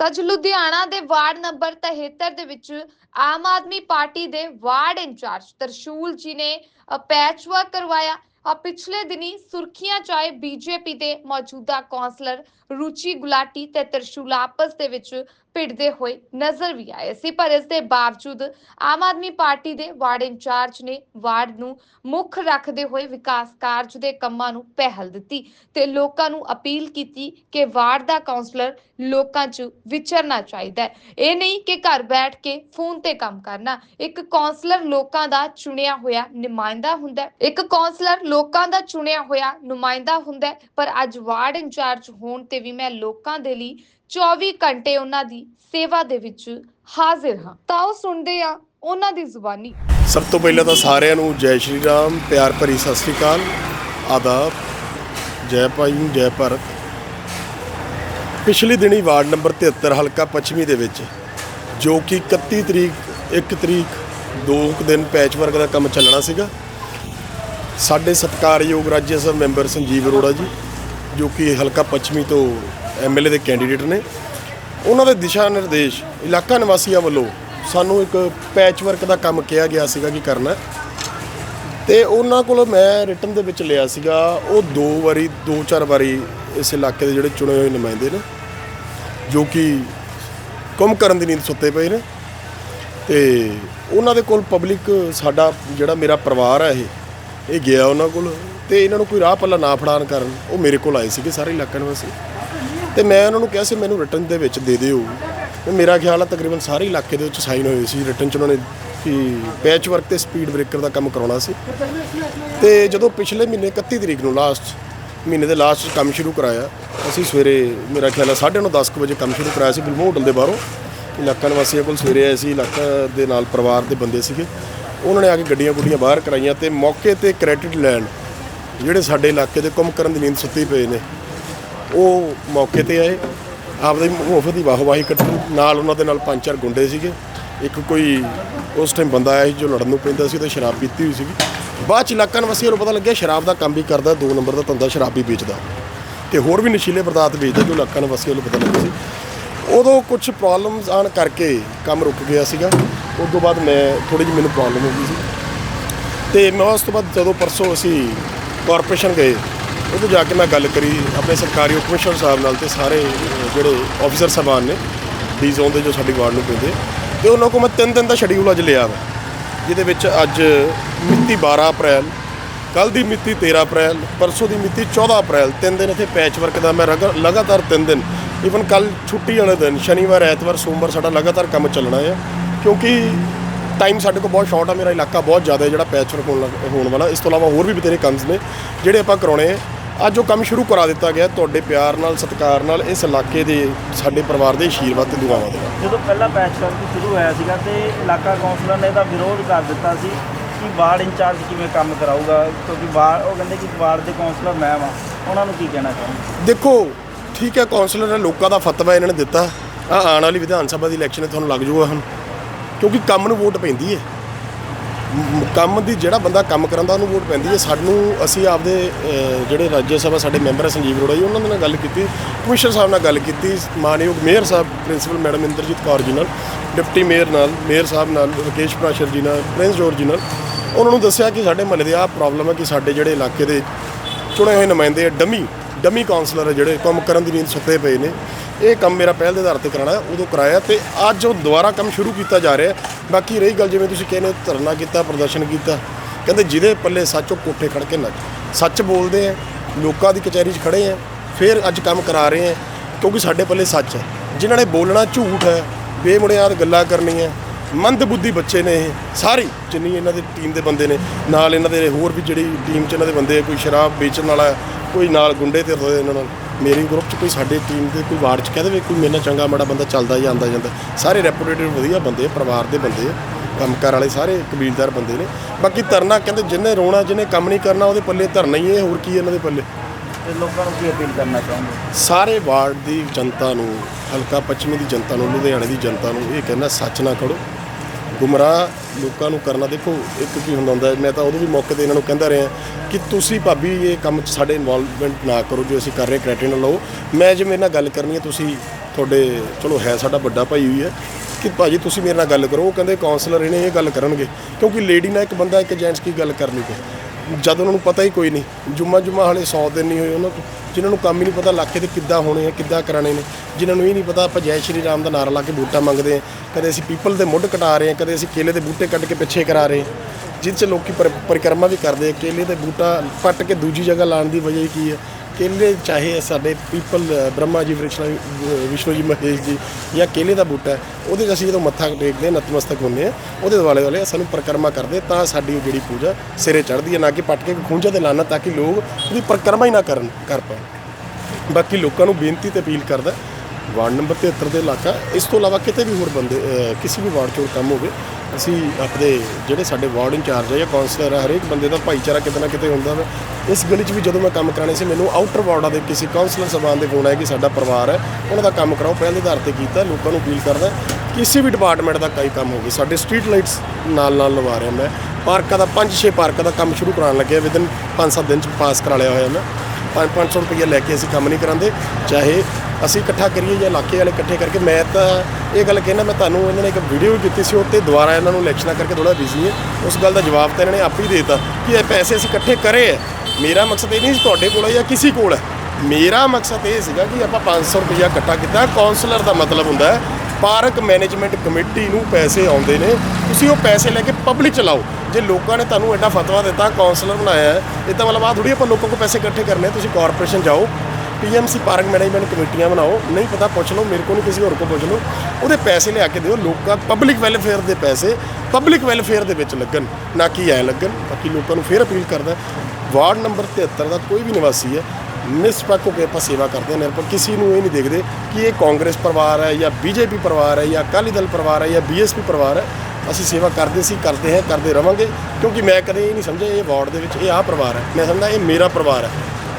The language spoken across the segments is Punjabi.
ਤਾਂ ਅੱਜ ਲੁਧਿਆਣਾ ਦੇ ਵਾਰਡ ਨੰਬਰ 73 ਦੇ ਵਿੱਚ ਆਮ ਆਦਮੀ ਪਾਰਟੀ ਦੇ ਵਾਰਡ ਇੰਚਾਰਜ ਤਰਸ਼ੂਲ ਜੀ ਨੇ ਪੈਚਵਰਕ ਕਰਵਾਇਆ। ਆ ਪਿਛਲੇ ਦਿਨੀ ਸੁਰਖੀਆਂ ਚਾਏ ਬੀਜੇਪੀ ਦੇ ਮੌਜੂਦਾ ਕੌਂਸਲਰ ਰੁਚੀ ਗੁਲਾਟੀ ਤੇ ਤਰਸ਼ੂਲ ਆਪਸ ਦੇ ਵਿੱਚ ਭਿੜਦੇ ਹੋਏ ਨਜ਼ਰ ਵੀ ਆਏ ਸੀ। ਪਰ ਇਸ ਦੇ ਬਾਵਜੂਦ ਆਮ ਆਦਮੀ ਪਾਰਟੀ ਦੇ ਵਾਰਡ ਇੰਚਾਰਜ ਨੇ ਵਾਰਡ ਨੂੰ ਮੁੱਖ ਰੱਖਦੇ ਹੋਏ ਵਿਕਾਸ ਕਾਰਜ ਦੇ ਕੰਮਾਂ ਨੂੰ ਪਹਿਲ ਦਿੱਤੀ ਤੇ ਲੋਕਾਂ ਨੂੰ ਅਪੀਲ ਕੀਤੀ ਕਿ ਵਾਰਡ ਦਾ ਕਾਉਂਸਲਰ ਲੋਕਾਂ 'ਚ ਵਿਚਰਨਾ ਚਾਹੀਦਾ ਹੈ। ਇਹ ਨਹੀਂ ਕਿ ਘਰ ਬੈਠ ਕੇ ਫੋਨ ਤੇ ਕੰਮ ਕਰਨਾ। ਇੱਕ ਕਾਉਂਸਲਰ ਲੋਕਾਂ ਦਾ ਚੁਣਿਆ ਹੋਇਆ ਨੁਮਾਇੰਦਾ ਹੁੰਦਾ ਹੈ। ਇੱਕ ਕਾਉਂਸਲਰ ਲੋਕਾਂ ਦਾ ਚੁਣਿਆ ਹੋਇਆ ਨੁਮਾਇੰਦਾ ਹੁੰਦਾ ਹੈ, ਪਰ ਅੱਜ ਵਾਰਡ ਇੰਚਾਰਜ ਹੋਣ ਤੇ ਵੀ ਮੈਂ ਲੋਕਾਂ ਦੇ ਲਈ 24 ਘੰਟੇ ਉਹਨਾਂ ਦੀ ਸੇਵਾ ਦੇ ਵਿੱਚ ਹਾਜ਼ਰ ਹਾਂ। ਤਾਂ ਉਹ ਸੁਣਦੇ ਆ ਉਹਨਾਂ ਦੀ ਜ਼ੁਬਾਨੀ। ਸਭ ਤੋਂ ਪਹਿਲਾਂ ਤਾਂ ਸਾਰਿਆਂ ਨੂੰ ਜੈ ਸ਼੍ਰੀ ਰਾਮ, ਪਿਆਰ ਭਰੀ ਸਤਿ ਸ੍ਰੀ ਅਕਾਲ, ਆਦਾਬ, ਜੈ ਭਾਈ ਜੈ ਭਾਰਤ। ਪਿਛਲੇ ਦਿਨੀ ਵਾਰਡ ਨੰਬਰ 73 ਹਲਕਾ ਪੱਛਮੀ ਦੇ ਵਿੱਚ, ਜੋ ਕਿ 31 ਤਰੀਕ 1 ਤਰੀਕ, ਦੋ ਦਿਨ ਪੈਚ ਵਰਕ ਦਾ ਕੰਮ ਚੱਲਣਾ ਸੀਗਾ ਸਾਡੇ ਸਤਿਕਾਰਯੋਗ ਰਾਜ ਸਭਾ ਮੈਂਬਰ ਸੰਜੀਵ ਅਰੋੜਾ ਜੀ, ਜੋ ਕਿ ਹਲਕਾ ਪੱਛਮੀ ਤੋਂ ਐਮਐਲਏ ਦੇ ਕੈਂਡੀਡੇਟ ਨੇ ਉਹਨਾਂ ਦੇ ਦਿਸ਼ਾ ਨਿਰਦੇਸ਼ ਇਲਾਕਾ ਨਿਵਾਸੀਆਂ ਵੱਲੋਂ ਸਾਨੂੰ ਇੱਕ ਪੈਚ ਵਰਕ ਦਾ ਕੰਮ ਕਿਹਾ ਗਿਆ ਸੀਗਾ ਕਿ ਕਰਨਾ ਹੈ। ਤੇ ਉਹਨਾਂ ਕੋਲੋਂ ਮੈਂ ਰਿਟਨ ਦੇ ਵਿੱਚ ਲਿਆ ਸੀਗਾ, ਉਹ ਦੋ ਵਾਰੀ, ਦੋ ਚਾਰ ਵਾਰੀ ਇਸ ਇਲਾਕੇ ਦੇ ਜਿਹੜੇ ਚੁਣੇ ਹੋਏ ਨੁਮਾਇੰਦੇ ਨੇ, ਜੋ ਕਿ ਕੰਮ ਕਰਨ ਦੀ ਨੀਂਦ ਸੁੱਤੇ ਪਏ ਨੇ ਤੇ ਉਹਨਾਂ ਦੇ ਕੋਲ ਪਬਲਿਕ ਸਾਡਾ ਜਿਹੜਾ ਮੇਰਾ ਪਰਿਵਾਰ ਹੈ ਇਹ ਇਹ ਗਿਆ ਉਹਨਾਂ ਕੋਲ ਤੇ ਇਹਨਾਂ ਨੂੰ ਕੋਈ ਰਾਹ ਪੱਲਾ ਨਾ ਫੜਾਉਣ ਕਾਰਨ ਉਹ ਮੇਰੇ ਕੋਲ ਆਏ ਸੀਗੇ ਸਾਰੇ ਇਲਾਕੇ ਨਿਵਾਸੀ ਤੇ ਮੈਂ ਉਹਨਾਂ ਨੂੰ ਕਿਹਾ ਸੀ, ਮੈਨੂੰ ਰਿਟਰਨ ਦੇ ਵਿੱਚ ਦੇ ਦਿਓ। ਮੇਰਾ ਖਿਆਲ ਆ ਤਕਰੀਬਨ ਸਾਰੇ ਇਲਾਕੇ ਦੇ ਵਿੱਚ ਸਾਈਨ ਹੋਏ ਸੀ ਰਿਟਰਨ ਚ ਉਹਨਾਂ ਨੇ ਕਿ ਪੈਚ ਵਰਕ ਤੇ ਸਪੀਡ ਬ੍ਰੇਕਰ ਦਾ ਕੰਮ ਕਰਾਉਣਾ ਸੀ। ਤੇ ਜਦੋਂ ਪਿਛਲੇ ਮਹੀਨੇ 31 ਤਰੀਕ ਨੂੰ ਲਾਸਟ ਮਹੀਨੇ ਦੇ ਲਾਸਟ 'ਚ ਕੰਮ ਸ਼ੁਰੂ ਕਰਾਇਆ, ਅਸੀਂ ਸਵੇਰੇ ਮੇਰਾ ਖਿਆਲ ਹੈ 9:30 10 ਕੁ ਵਜੇ ਕੰਮ ਸ਼ੁਰੂ ਕਰਾਇਆ ਸੀ ਗੁਲਮੋ ਹੋਟਲ ਦੇ ਬਾਹਰੋਂ। ਇਲਾਕਾ ਨਿਵਾਸੀਆਂ ਕੋਲ ਸਵੇਰੇ ਆਏ ਸੀ, ਇਲਾਕਾ ਦੇ ਨਾਲ ਪਰਿਵਾਰ ਦੇ ਬੰਦੇ ਸੀਗੇ। ਉਹਨਾਂ ਨੇ ਆ ਕੇ ਗੱਡੀਆਂ ਗੁੱਡੀਆਂ ਬਾਹਰ ਕਰਾਈਆਂ ਤੇ ਮੌਕੇ ਤੇ ਕ੍ਰੈਡਿਟ ਲੈਣ ਜਿਹੜੇ ਸਾਡੇ ਇਲਾਕੇ ਦੇ ਕੰਮ ਕਰਨ ਦੀ ਨੀਂਦ ਸੁੱਤੀ ਪਏ ਨੇ, ਉਹ ਮੌਕੇ ਤੇ ਆਏ, ਆਪਦੇ ਮੁਫਤ ਦੀ ਵਾਹਵਾਹੀ ਕੱਟਣ ਨਾਲ ਉਹਨਾਂ ਦੇ ਨਾਲ ਪੰਜ ਚਾਰ ਗੁੰਡੇ ਸੀਗੇ, ਇੱਕ ਕੋਈ ਉਸ ਟਾਈਮ ਬੰਦਾ ਆਇਆ ਸੀ ਜੋ ਲੜਨ ਨੂੰ ਪੈਂਦਾ ਸੀ ਤੇ ਸ਼ਰਾਬ ਪੀਤੀ ਹੋਈ ਸੀਗੀ। ਬਾਅਦ ਚ ਇਲਾਕਾ ਨਿਵਾਸੀਆਂ ਨੂੰ ਪਤਾ ਲੱਗਿਆ, ਸ਼ਰਾਬ ਦਾ ਕੰਮ ਵੀ ਕਰਦਾ, ਦੋ ਨੰਬਰ ਦਾ ਧੰਦਾ ਸ਼ਰਾਬ ਵੀ ਵੇਚਦਾ। ਤੇ ਹੋਰ ਵੀ ਨਸ਼ੀਲੇ ਪਦਾਰਥ ਵੇਚਦਾ, ਜੋ ਇਲਾਕਾ ਨਿਵਾਸੀਆਂ ਨੂੰ ਪਤਾ ਲੱਗਿਆ ਸੀ। ਉਦੋਂ ਕੁਝ ਪ੍ਰੋਬਲਮਸ ਆਣ ਕਰਕੇ ਕੰਮ ਰੁਕ ਗਿਆ ਸੀਗਾ। ਉਸ ਤੋਂ ਬਾਅਦ ਮੈਂ ਥੋੜੀ ਜਿਹੀ ਮੈਨੂੰ ਪ੍ਰੋਬਲਮ ਹੋ ਗਈ ਸੀ। ਤੇ ਮੈਂ ਉਸ ਤੋਂ ਬਾਅਦ ਜਦੋਂ ਪਰਸੋਂ ਅਸੀਂ ਕਾਰਪੋਰੇਸ਼ਨ ਗਏ ਉਦੋਂ ਜਾ ਕੇ ਮੈਂ ਗੱਲ ਕਰੀ ਆਪਣੇ ਸਰਕਾਰੀ ਕਮਿਸ਼ਨਰ ਸਾਹਿਬ ਨਾਲ ਤੇ ਸਾਰੇ ਜਿਹੜੇ ਆਫੀਸਰ ਸਾਹਿਬਾਨ ਨੇ ਡੀ ਜ਼ੋਨ ਦੇ ਜੋ ਸਾਡੀ ਵਾਰਡ ਨੂੰ ਪੈਂਦੇ, ਤੇ ਉਹਨਾਂ ਕੋਲ ਮੈਂ ਤਿੰਨ ਦਿਨ ਦਾ ਸ਼ਡਿਊਲ ਅੱਜ ਲਿਆ ਵਾ, ਜਿਹਦੇ ਵਿੱਚ ਅੱਜ ਮਿਤੀ 12 ਅਪ੍ਰੈਲ ਕੱਲ ਦੀ ਮਿਤੀ 13 ਅਪ੍ਰੈਲ, ਪਰਸੋਂ ਦੀ ਮਿਤੀ 14 ਅਪ੍ਰੈਲ, ਤਿੰਨ ਦਿਨ ਇੱਥੇ ਪੈਚ ਵਰਕ ਦਾ ਮੈਂ ਰਗ- ਲਗਾਤਾਰ ਤਿੰਨ ਦਿਨ ਇਵਨ ਕੱਲ ਛੁੱਟੀ ਵਾਲੇ ਦਿਨ, ਸ਼ਨੀਵਾਰ, ਐਤਵਾਰ, ਸੋਮਵਾਰ ਸਾਡਾ ਲਗਾਤਾਰ ਕੰਮ ਚੱਲਣਾ ਹੈ ਕਿਉਂਕਿ ਟਾਈਮ ਸਾਡੇ ਕੋਲ ਬਹੁਤ ਸ਼ਾਰਟ ਆ ਮੇਰਾ ਇਲਾਕਾ ਬਹੁਤ ਜ਼ਿਆਦਾ ਜਿਹੜਾ ਪੈਚ ਵਰਕ ਹੋਣ ਹੋਣ ਵਾਲਾ। ਇਸ ਤੋਂ ਇਲਾਵਾ ਹੋਰ ਵੀ ਬਥੇਰੇ ਕੰਮ ਨੇ ਜਿਹੜੇ ਆਪਾਂ ਕਰਾਉਣੇ ਆ। ਅੱਜ ਉਹ ਕੰਮ ਸ਼ੁਰੂ ਕਰਾ ਦਿੱਤਾ ਗਿਆ ਤੁਹਾਡੇ ਪਿਆਰ ਨਾਲ ਸਤਿਕਾਰ ਨਾਲ ਇਸ ਇਲਾਕੇ ਦੇ ਸਾਡੇ ਪਰਿਵਾਰ ਦੇ ਆਸ਼ੀਰਵਾਦ ਤੇ ਦੁਆਵਾਂ ਦੇ ਨਾਲ। ਜਦੋਂ ਪਹਿਲਾ ਪੈਚ ਵਰਕ ਸ਼ੁਰੂ ਹੋਇਆ ਸੀਗਾ ਤੇ ਇਲਾਕਾ ਕੌਂਸਲਰ ਨੇ ਇਹਦਾ ਵਿਰੋਧ ਕਰ ਦਿੱਤਾ ਸੀ ਕਿ ਵਾਰਡ ਇੰਚਾਰਜ ਕਿਵੇਂ ਕੰਮ ਕਰਾਊਗਾ ਕਿਉਂਕਿ ਵਾਰਡ ਉਹ ਕਹਿੰਦੇ ਕਿ ਵਾਰਡ ਦੇ ਕੌਂਸਲਰ ਮੈਂ ਵਾਂ ਉਹਨਾਂ ਨੂੰ ਕੀ ਕਹਿਣਾ ਚਾਹੁੰਦੇ? ਦੇਖੋ ਠੀਕ ਹੈ ਕਾਉਂਸਲਰ ਨੇ ਲੋਕਾਂ ਦਾ ਫਤਵਾ ਇਹਨਾਂ ਨੇ ਦਿੱਤਾ। ਆ ਆਉਣ ਵਾਲੀ ਵਿਧਾਨ ਸਭਾ ਦੀ ਇਲੈਕਸ਼ਨ ਤੁਹਾਨੂੰ ਲੱਗ ਜਾਊਗਾ ਹੁਣ। ਕਿਉਂਕਿ ਕੰਮ ਨੂੰ ਵੋਟ ਪੈਂਦੀ ਹੈ। ਮ- ਕੰਮ ਦੀ ਜਿਹੜਾ ਬੰਦਾ ਕੰਮ ਕਰਾਂਦਾ ਉਹਨੂੰ ਵੋਟ ਪੈਂਦੀ ਹੈ। ਸਾਨੂੰ ਅਸੀਂ ਆਪਦੇ ਅਹ, ਜਿਹੜੇ ਰਾਜ ਸਭਾ ਸਾਡੇ ਮੈਂਬਰ ਹੈ ਸੰਜੀਵ ਅਰੋੜਾ ਜੀ ਉਹਨਾਂ ਦੇ ਨਾਲ ਗੱਲ ਕੀਤੀ। ਕਮਿਸ਼ਨਰ ਸਾਹਿਬ ਨਾਲ ਗੱਲ ਕੀਤੀ। ਮਾਨਯੋਗ ਮੇਅਰ ਸਾਹਿਬ ਪ੍ਰਿੰਸੀਪਲ ਮੈਡਮ ਇੰਦਰਜੀਤ ਕੌਰ ਜੀ ਨਾਲ ਡਿਪਟੀ ਮੇਅਰ ਨਾਲ ਮੇਅਰ ਸਾਹਿਬ ਨਾਲ ਰਕੇਸ਼ ਪ੍ਰਾਸ਼ਰ ਜੀ ਨਾਲ ਪ੍ਰਿੰਸ ਜੋਰ ਜੀ ਨਾਲ ਉਹਨਾਂ ਨੂੰ ਦੱਸਿਆ ਕਿ ਸਾਡੇ ਮਹੱਲੇ ਦੇ ਆਹ ਪ੍ਰੋਬਲਮ ਹੈ ਕਿ ਸਾਡੇ ਜਿਹੜੇ ਇਲਾਕੇ ਦੇ ਚੁਣੇ ਹੋਏ ਨੁਮਾਇੰਦੇ ਆ ਡਮੀ ਡਮੀ ਕਾਉਂਸਲਰ ਆ ਜਿਹੜੇ ਕੰਮ ਕਰਨ ਦੀ ਨੀਂਦ ਸੁੱਤੇ ਪਏ ਨੇ। ਇਹ ਕੰਮ ਮੇਰਾ ਪਹਿਲ ਦੇ ਆਧਾਰ ਤੇ ਕਰਾਣਾ ਉਦੋਂ ਕਰਾਇਆ ਤੇ ਅੱਜ ਉਹ ਦੁਬਾਰਾ ਕੰਮ ਸ਼ੁਰੂ ਕੀਤਾ ਜਾ ਰਿਹਾ ਬਾਕੀ ਰਹੀ ਗੱਲ ਜਿਵੇਂ ਤੁਸੀਂ ਕਹਿੰਦੇ ਹੋ, ਧਰਨਾ ਕੀਤਾ ਪ੍ਰਦਰਸ਼ਨ ਕੀਤਾ। ਕਹਿੰਦੇ ਜਿਹਦੇ ਪੱਲੇ ਸੱਚ ਉਹ ਕੋਠੇ ਖੜ ਕੇ ਨੱਚ ਸੱਚ ਬੋਲਦੇ ਆ ਲੋਕਾਂ ਦੀ ਕਚਹਿਰੀ 'ਚ ਖੜੇ ਆ ਫਿਰ ਅੱਜ ਕੰਮ ਕਰਾ ਰਹੇ ਆ ਕਿਉਂਕਿ ਸਾਡੇ ਪੱਲੇ ਸੱਚ ਹੈ। ਜਿਨ੍ਹਾਂ ਨੇ ਬੋਲਣਾ ਝੂਠ ਹੈ ਬੇਬੁਨਿਆਦ ਗੱਲਾਂ ਕਰਨੀਆਂ ਮੰਦ ਬੁੱਧੀ ਬੱਚੇ ਨੇ ਇਹ ਸਾਰੇ ਜਿੰਨੀ ਇਹਨਾਂ ਦੇ ਟੀਮ ਦੇ ਬੰਦੇ ਨੇ ਨਾਲ ਇਹਨਾਂ ਦੇ ਹੋਰ ਵੀ ਜਿਹੜੀ ਟੀਮ 'ਚ ਇਹਨਾਂ ਦੇ ਬੰਦੇ ਕੋਈ ਸ਼ਰਾਬ ਵੇਚਣ ਵਾਲਾ ਕੋਈ ਨਾਲ ਗੁੰਡੇ ਤੇ ਇਹਨਾਂ ਨਾਲ। ਮੇਰੀ ਗਰੁੱਪ 'ਚ ਕੋਈ ਸਾਡੇ ਟੀਮ ਦੇ ਕੋਈ ਵਾਰਡ 'ਚ ਕਹਿ ਦੇਵੇ ਕੋਈ ਮੇਰੇ ਨਾਲ ਚੰਗਾ ਮਾੜਾ ਬੰਦਾ ਚੱਲਦਾ ਜਾਂ ਆਉਂਦਾ ਜਾਂਦਾ ਸਾਰੇ ਰੈਪੂਟੇਟਿਵ ਵਧੀਆ ਬੰਦੇ ਆ, ਪਰਿਵਾਰ ਦੇ ਬੰਦੇ ਆ ਕੰਮਕਾਰ ਵਾਲੇ ਸਾਰੇ ਕਬੀਲਦਾਰ ਬੰਦੇ ਨੇ। ਬਾਕੀ ਧਰਨਾ ਕਹਿੰਦੇ ਜਿੰਨੇ ਰੋਣਾ ਜਿਹਨੇ ਕੰਮ ਨਹੀਂ ਕਰਨਾ ਉਹਦੇ ਪੱਲੇ ਧਰਨਾ ਹੀ ਹੈ ਹੋਰ ਕੀ ਇਹਨਾਂ ਦੇ ਪੱਲੇ? ਤੇ ਲੋਕਾਂ ਨੂੰ ਕੀ ਅਪੀਲ ਕਰਨਾ ਚਾਹੁੰਦੇ ਸਾਰੇ ਵਾਰਡ ਦੀ ਜਨਤਾ ਨੂੰ ਹਲਕਾ ਪੱਛਮੀ ਦੀ ਜਨਤਾ ਨੂੰ ਲੁਧਿਆਣੇ ਦੀ ਜਨਤਾ ਨੂੰ ਇਹ ਕਹਿੰਦਾ ਸੱਚ ਨਾ ਕਰੋ। ਗੁੰਮਰਾਹ ਲੋਕਾਂ ਨੂੰ ਕਰਨਾ, ਦੇਖੋ ਇੱਕ ਕੀ ਹੁੰਦਾ ਹੁੰਦਾ, ਮੈਂ ਤਾਂ ਉਦੋਂ ਵੀ ਮੌਕੇ ਤੇ ਇਹਨਾਂ ਨੂੰ ਕਹਿੰਦਾ ਰਿਹਾ ਕਿ ਤੁਸੀਂ ਭਾਬੀ ਇਹ ਕੰਮ 'ਚ ਸਾਡੇ ਇਨਵੋਲਵਮੈਂਟ ਨਾ ਕਰੋ, ਜੋ ਅਸੀਂ ਕਰ ਰਹੇ ਕ੍ਰਾਈਟੇਰੀਆ ਨਾਲ ਲਓ। ਮੈਂ ਜੇ ਮੇਰੇ ਨਾਲ ਗੱਲ ਕਰਨੀ ਹੈ, ਤੁਸੀਂ ਤੁਹਾਡੇ, ਚਲੋ ਹੈ ਸਾਡਾ ਵੱਡਾ ਭਾਈ ਹੋਈ ਹੈ, ਕਿ ਭਾਜੀ ਤੁਸੀਂ ਮੇਰੇ ਨਾਲ ਗੱਲ ਕਰੋ। ਉਹ ਕਹਿੰਦੇ ਕਾਉਂਸਲਰ ਇਹਨੇ ਇਹ ਗੱਲ ਕਰਨਗੇ, ਕਿਉਂਕਿ ਲੇਡੀ ਨਾਲ ਇੱਕ ਬੰਦਾ, ਇੱਕ ਜੈਂਟਸ ਕੀ ਗੱਲ ਕਰਨੀ ਕੋਈ ਜਦ ਉਹਨਾਂ ਨੂੰ ਪਤਾ ਹੀ ਕੋਈ ਨਹੀਂ ਜੁਮਾ ਜੁਮਾ ਹਾਲੇ 100 ਦਿਨ ਨਹੀਂ ਹੋਏ ਉਹਨਾਂ ਕੋਲ ਜਿਨ੍ਹਾਂ ਨੂੰ ਕੰਮ ਹੀ ਨਹੀਂ ਪਤਾ ਇਲਾਕੇ ਦੇ ਕਿੱਦਾਂ ਹੋਣੇ ਆ, ਕਿੱਦਾਂ ਕਰਾਣੇ ਨੇ। ਜਿਨ੍ਹਾਂ ਨੂੰ ਇਹ ਨਹੀਂ ਪਤਾ ਆਪਾਂ ਜੈ ਸ਼੍ਰੀ ਰਾਮ ਦਾ ਨਾਰਾ ਲਾ ਕੇ ਵੋਟਾਂ ਮੰਗਦੇ ਆ। ਕਦੇ ਅਸੀਂ ਪੀਪਲ ਦੇ ਮੁੱਢ ਕਟਾ ਰਹੇ ਆ, ਕਦੇ ਅਸੀਂ ਕੇਲੇ ਦੇ ਬੂਟੇ ਕੱਟ ਕੇ ਪਿੱਛੇ ਕਰਾ ਰਹੇ ਹਾਂ ਜਿਸ 'ਚ ਲੋਕੀ ਪਰਿਕਰਮਾ ਵੀ ਕਰਦੇ ਆ, ਕੇਲੇ ਦੇ ਬੂਟਾ ਪੱਟ ਕੇ ਦੂਜੀ ਜਗ੍ਹਾ ਲਾਉਣ ਦੀ ਵਜ੍ਹਾ ਕੀ ਹੈ ਕੇਲੇ ਚਾਹੇ ਸਾਡੇ ਪੀਪਲ ਬ੍ਰਹਮਾ ਜੀ ਵਿਸ਼ਨੂੰ ਵਿਸ਼ਨੂੰ ਜੀ ਮਹੇਸ਼ ਜੀ ਜਾਂ ਕੇਲੇ ਦਾ ਬੂਟਾ ਹੈ, ਉਹਦੇ 'ਚ ਅਸੀਂ ਜਦੋਂ ਮੱਥਾ ਟੇਕਦੇ ਹਾਂ, ਨਤਮਸਤਕ ਹੁੰਦੇ ਆ ਉਹਦੇ ਦੁਆਲੇ ਦੁਆਲੇ ਸਾਨੂੰ ਪਰਿਕਰਮਾ ਕਰਦੇ ਤਾਂ ਸਾਡੀ ਉਹ ਜਿਹੜੀ ਪੂਜਾ ਸਿਰੇ ਚੜ੍ਹਦੀ ਹੈ ਨਾ ਕਿ ਪੱਟ ਕੇ ਖੂੰਜਾਂ ਤੇ ਲਾਣਾ ਤਾਂ ਕਿ ਲੋਕ ਉਹਦੀ ਪਰਿਕਰਮਾ ਹੀ ਨਾ ਕਰਨ ਕਰ ਪਾਉਣ ਬਾਕੀ ਲੋਕਾਂ ਨੂੰ ਬੇਨਤੀ ਤੇ ਅਪੀਲ ਕਰਦਾ ਵਾਰਡ ਨੰਬਰ 73 ਦੇ ਇਲਾਕਾ ਇਸ ਤੋਂ ਇਲਾਵਾ ਕਿਤੇ ਵੀ ਹੋਰ ਬੰਦੇ ਅ, ਕਿਸੇ ਵੀ ਵਾਰਡ 'ਚ ਹੋਰ ਕੰਮ ਹੋਵੇ ਅਸੀਂ ਆਪਣੇ ਜਿਹੜੇ ਸਾਡੇ ਵਾਰਡ ਇੰਚਾਰਜ ਹੈ ਜਾਂ ਕਾਉਂਸਲਰ ਹੈ ਹਰੇਕ ਬੰਦੇ ਦਾ ਭਾਈਚਾਰਾ ਕਿਤੇ ਨਾ ਕਿਤੇ ਹੁੰਦਾ ਵਾ। ਇਸ ਗਲੀ 'ਚ ਵੀ ਜਦੋਂ ਮੈਂ ਕੰਮ ਕਰਾਣੇ ਸੀ, ਮੈਨੂੰ ਆਊਟਰ ਵਾਰਡਾਂ ਦੇ ਕਿਸੇ ਕਾਉਂਸਲਰ ਸਭਾਨ ਦੇ ਫੋਨ ਆਇਆ ਕਿ ਸਾਡਾ ਪਰਿਵਾਰ ਹੈ, ਉਹਨਾਂ ਦਾ ਕੰਮ ਕਰਾਓ, ਪਹਿਲੇ ਆਧਾਰ ਤੇ ਕੀਤਾ, ਲੋਕਾਂ ਨੂੰ ਅਪੀਲ ਕਰਦਾ। ਕਿਸੇ ਵੀ ਡਿਪਾਰਟਮੈਂਟ ਦਾ ਕੋਈ ਕੰਮ ਹੋਵੇ, ਸਾਡੇ ਸਟਰੀਟ ਲਾਈਟਸ ਨਾਲ ਨਾਲ ਲਵਾ ਰਿਹਾ ਮੈਂ। ਪਾਰਕਾਂ ਦਾ 5-6 ਪਾਰਕਾਂ ਦਾ ਕੰਮ ਸ਼ੁਰੂ ਕਰਾਉਣ ਲੱਗਿਆ ਵਿਦਨ 5-7 ਦਿਨ 'ਚ ਪਾਸ ਕਰਾ ਲਿਆ ਹੋਇਆ ਮੈਂ। 5-500 ਰੁਪਈਆ ਲੈ ਕੇ ਅਸੀਂ ਕੰਮ ਨਹੀਂ ਕਰਾਂਦੇ, ਚਾਹੇ ਅਸੀਂ ਇਕੱਠਾ ਕਰੀਏ ਜਾਂ ਇਲਾਕੇ ਵਾਲੇ ਇਕੱਠੇ ਕਰਕੇ, ਮੈਂ ਤਾਂ ਇਹ ਗੱਲ ਕਹਿਣਾ ਮੈਂ ਤੁਹਾਨੂੰ ਇਹਨਾਂ ਨੇ ਇੱਕ ਵੀਡੀਓ ਵੀ ਕੀਤੀ ਸੀ ਉੱਤੇ ਦੁਬਾਰਾ ਇਹਨਾਂ ਨੂੰ ਇਲੈਕਸ਼ਨਾਂ ਕਰਕੇ ਥੋੜਾ ਬਿਜ਼ੀ ਹੈ। ਉਸ ਗੱਲ ਦਾ ਜਵਾਬ ਤਾਂ ਇਹਨਾਂ ਨੇ ਆਪ ਹੀ ਦੇ ਦਿੱਤਾ ਕਿ ਇਹ ਪੈਸੇ ਅਸੀਂ ਇਕੱਠੇ ਕਰੇ ਹੈ। ਮੇਰਾ ਮਕਸਦ ਇਹ ਨਹੀਂ ਸੀ ਤੁਹਾਡੇ ਕੋਲ ਹੈ ਜਾਂ ਕਿਸੇ ਕੋਲ ਹੈ। ਮੇਰਾ ਮਕਸਦ ਇਹ ਸੀਗਾ ਕਿ ਆਪਾਂ 500 ਰੁਪਈਆ ਇਕੱਠਾ ਕੀਤਾ। ਕਾਉਂਸਲਰ ਦਾ ਮਤਲਬ ਹੁੰਦਾ ਹੈ ਪਾਰਕ ਮੈਨੇਜਮੈਂਟ ਕਮੇਟੀ ਨੂੰ ਪੈਸੇ ਆਉਂਦੇ ਨੇ, ਤੁਸੀਂ ਉਹ ਪੈਸੇ ਲੈ ਕੇ ਪਬਲਿਕ ਚਲਾਓ। ਜੇ ਲੋਕਾਂ ਨੇ ਤੁਹਾਨੂੰ ਐਡਾ ਫਤਵਾ ਦਿੱਤਾ ਕਾਉਂਸਲਰ ਬਣਾਇਆ ਹੈ, ਇਹ ਤਾਂ ਮਤਲਬ ਆ ਥੋੜੀ ਆਪਾਂ ਲੋਕਾਂ ਕੋਲ ਪੈਸੇ ਇਕੱਠੇ ਕਰਨੇ ਤੁਸੀਂ ਕਾਰਪੋਰੇਸ਼ਨ ਜਾਓ ਪੀਐਮਸੀ ਪਾਰਕ ਮੈਨੇਜਮੈਂਟ ਕਮੇਟੀਆਂ ਬਣਾਓ, ਨਹੀਂ ਪਤਾ ਪੁੱਛ ਲਓ, ਮੇਰੇ ਕੋਲ ਨਹੀਂ ਕਿਸੇ ਹੋਰ ਕੋਲ ਪੁੱਛ ਲਓ, ਉਹਦੇ ਪੈਸੇ ਲਿਆ ਕੇ ਦਿਓ, ਲੋਕਾਂ ਪਬਲਿਕ ਵੈਲਫੇਅਰ ਦੇ ਪੈਸੇ ਪਬਲਿਕ ਵੈਲਫੇਅਰ ਦੇ ਵਿੱਚ ਲੱਗਣ, ਨਾ ਕਿ ਐ ਲੱਗਣ, ਬਾਕੀ ਲੋਕਾਂ ਨੂੰ ਫੇਰ ਅਪੀਲ ਕਰਦਾ, ਵਾਰਡ ਨੰਬਰ 73 ਦਾ ਕੋਈ ਵੀ ਨਿਵਾਸੀ ਹੈ ਨਿਸਪੱਖ ਹੋ ਕੇ ਆਪਾਂ ਸੇਵਾ ਕਰਦੇ ਹਾਂ ਨਿਰਪੱਖ, ਕਿਸੇ ਨੂੰ ਇਹ ਨਹੀਂ ਦੇਖਦੇ ਕਿ ਇਹ ਕਾਂਗਰਸ ਪਰਿਵਾਰ ਹੈ ਜਾਂ ਬੀਜੇਪੀ ਪਰਿਵਾਰ ਹੈ ਜਾਂ ਅਕਾਲੀ ਦਲ ਪਰਿਵਾਰ ਹੈ ਜਾਂ ਬੀਐਸਪੀ ਪਰਿਵਾਰ ਹੈ, ਅਸੀਂ ਸੇਵਾ ਕਰਦੇ ਸੀ, ਕਰਦੇ ਹਾਂ, ਕਰਦੇ ਰਵਾਂਗੇ, ਕਿਉਂਕਿ ਮੈਂ ਕਦੇ ਇਹ ਨਹੀਂ ਸਮਝਿਆ, ਇਹ ਵਾਰਡ ਦੇ ਵਿੱਚ ਇਹ ਆਹ ਪਰਿਵਾਰ ਹੈ। ਮੈਂ ਸਮਝਦਾ ਇਹ ਮੇਰਾ ਪਰਿਵਾਰ ਹੈ।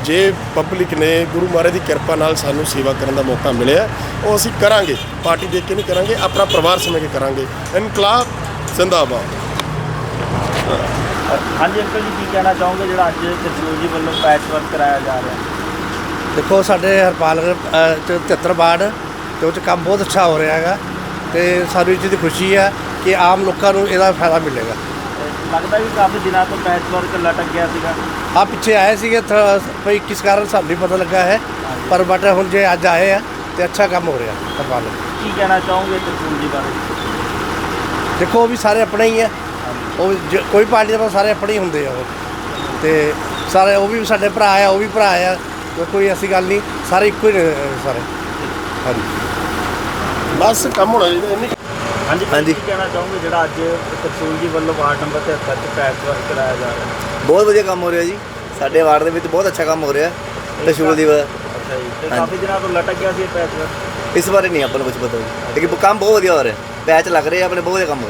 ਜੇ ਪਬਲਿਕ ਨੇ ਗੁਰੂ ਮਹਾਰਾਜ ਦੀ ਕਿਰਪਾ ਨਾਲ ਸਾਨੂੰ ਸੇਵਾ ਕਰਨ ਦਾ ਮੌਕਾ ਮਿਲਿਆ, ਉਹ ਅਸੀਂ ਕਰਾਂਗੇ, ਪਾਰਟੀ ਦੇਖ ਕੇ ਨਹੀਂ ਕਰਾਂਗੇ, ਆਪਣਾ ਪਰਿਵਾਰ ਸਮਝ ਕੇ ਕਰਾਂਗੇ। ਇਨਕਲਾਬ ਜ਼ਿੰਦਾਬਾਦ। ਹਾਂਜੀ, ਅੰਕਲ ਜੀ, ਕੀ ਕਹਿਣਾ ਚਾਹੋਗੇ ਜਿਹੜਾ ਅੱਜ ਤਰਸ਼ੂਲ ਜੀ ਵੱਲੋਂ ਪੈਚ ਵਰਕ ਕਰਾਇਆ ਜਾ ਰਿਹਾ? ਦੇਖੋ ਸਾਡੇ ਹਰਪਾਲ ਚ 73 ਵਾਰਡ ਤੇ ਉਹ 'ਚ ਕੰਮ ਬਹੁਤ ਅੱਛਾ ਹੋ ਰਿਹਾ ਹੈਗਾ ਤੇ ਸਾਨੂੰ ਇਸ ਚੀਜ਼ ਦੀ ਖੁਸ਼ੀ ਹੈ ਕਿ ਆਮ ਲੋਕਾਂ ਨੂੰ ਇਹਦਾ ਫਾਇਦਾ ਮਿਲੇਗਾ। ਲੱਗਦਾ ਵੀ ਕਾਫੀ ਦਿਨਾਂ ਤੋਂ ਪੈਚ ਵਰਕ ਲਟਕ ਗਿਆ ਸੀਗਾ। ਆ ਪਿੱਛੇ ਆਏ ਸੀਗੇ ਭਈ ਕਿਸ ਕਾਰਨ ਸਾਨੂੰ ਨਹੀਂ ਪਤਾ ਲੱਗਾ ਹੈ ਪਰ ਬਟ ਹੁਣ ਜੇ ਅੱਜ ਆਏ ਆ ਤੇ ਅੱਛਾ ਕੰਮ ਹੋ ਰਿਹਾ ਹਰਪਾਲ। ਕੀ ਕਹਿਣਾ ਚਾਹੋਗੇ ਤਰਸ਼ੂਲ ਜੀ ਬਾਰੇ? ਦੇਖੋ ਉਹ ਵੀ ਸਾਰੇ ਆਪਣੇ ਹੀ ਆ। ਉਹ ਕੋਈ ਪਾਰਟੀ ਦੇ ਸਾਰੇ ਆਪਣੇ ਹੀ ਹੁੰਦੇ ਆ ਉਹ। ਤੇ ਸਾਰੇ ਉਹ ਵੀ ਸਾਡੇ ਭਰਾ ਆ ਉਹ ਵੀ ਭਰਾ ਆ। ਕੋਈ ਐਸੀ ਗੱਲ ਨਹੀਂ ਸਾਰੇ ਇੱਕੋ ਹੀ ਨੇ ਸਾਰੇ। ਹਾਂਜੀ। ਬਸ ਕੰਮ ਹੋਣਾ ਚਾਹੀਦਾ ਇੰਨੀ ਹਾਂਜੀ ਹਾਂਜੀ। ਕੀ ਕਹਿਣਾ ਚਾਹੋਗੇ ਜਿਹੜਾ ਅੱਜ ਤਰਸ਼ੂਲ ਜੀ ਵੱਲੋਂ ਵਾਰਡ ਨੰਬਰ 73 ਚ ਪੈਚ ਵਰਕ ਕਰਾਇਆ ਜਾ ਰਿਹਾ? ਬਹੁਤ ਵਧੀਆ ਕੰਮ ਹੋ ਰਿਹਾ ਜੀ। ਸਾਡੇ ਵਾਰਡ ਦੇ ਵਿੱਚ ਬਹੁਤ ਅੱਛਾ ਕੰਮ ਹੋ ਰਿਹਾ ਤਸ਼ੂਲ ਦੀ ਵਜ੍ਹਾ ਅੱਛਾ ਜੀ। ਤੇ ਹਾਂਜੀ। ਕਾਫੀ ਦਿਨਾਂ ਤੋਂ ਲਟਕ ਗਿਆ ਸੀ ਇਹ ਪੈਚ ਵਰਕ? ਇਸ ਬਾਰੇ ਨਹੀਂ ਆਪਾਂ ਨੂੰ ਕੁਝ ਪਤਾ ਜੀ। ਲੇਕਿਨ ਕੰਮ ਬਹੁਤ ਵਧੀਆ ਹੋ ਰਿਹਾ। ਪੈਚ ਲੱਗ ਰਹੇ ਆ ਆਪਣੇ ਬਹੁਤ ਵਧੀਆ ਕੰਮ ਹੋ